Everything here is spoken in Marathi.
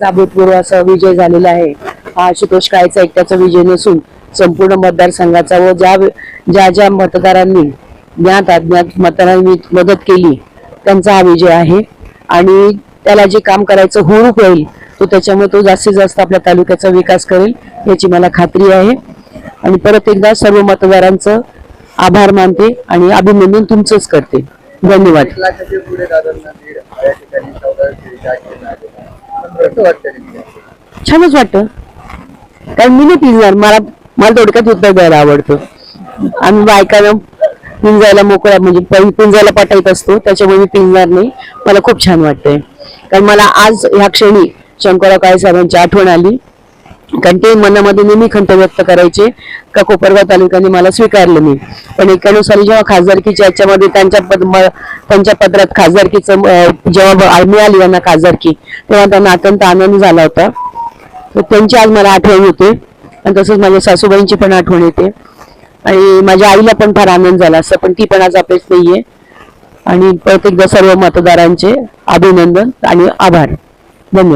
अभूतपूर्व असा विजय झालेला आहे. हा आशुतोष कायचा एकट्याचा विजय नसून संपूर्ण मतदारसंघाचा व ज्या ज्या ज्या मतदारांनी ज्ञात अज्ञात मतदारांनी मदत केली त्यांचा हा विजय आहे. आणि त्याला जे काम करायचं हुरूप होईल तो त्याच्यामुळे तो जास्तीत जास्त आपल्या तालुक्याचा विकास करेल याची मला खात्री आहे. आणि परत एकदा सर्व मतदारांचं आभार मानते आणि अभिनंदन तुमचंच करते. धन्यवाद. कसं वाटतं छानच वाटतं. कारण मी नाही पिंजणार मला मला थोडक्यात उत्तर द्यायला आवडतं. आम्ही बायकांना पिंजायला मोकळा म्हणजे पिंजायला पाठवत असतो त्याच्यामुळे मी पिंजणार नाही. मला खूप छान वाटतंय. कारण मला आज ह्या क्षणी शंकरराव काळे साहेबांची आठवण आली. कारण ते मनामध्ये नेहमी खंत व्यक्त करायचे का कोपरगाव तालुक्याने मला स्वीकारलं मी पण एक्क्याण्णव साली जेव्हा खासदारकीच्या याच्यामध्ये त्यांच्या पद म- त्यांच्या पत्रात खासदारकीचं जेव्हा मिळाली त्यांना खासदारकी तेव्हा त्यांना अत्यंत आनंद झाला होता. तर त्यांची आज मला आठवण होते आणि तसंच माझ्या सासूबाईंची पण आठवण येते. आणि माझ्या आईला पण फार आनंद झाला. असं पण ती पण आज आपलीच नाहीये. आणि प्रत्येकदा सर्व मतदारांचे अभिनंदन आणि आभार. धन्यवाद.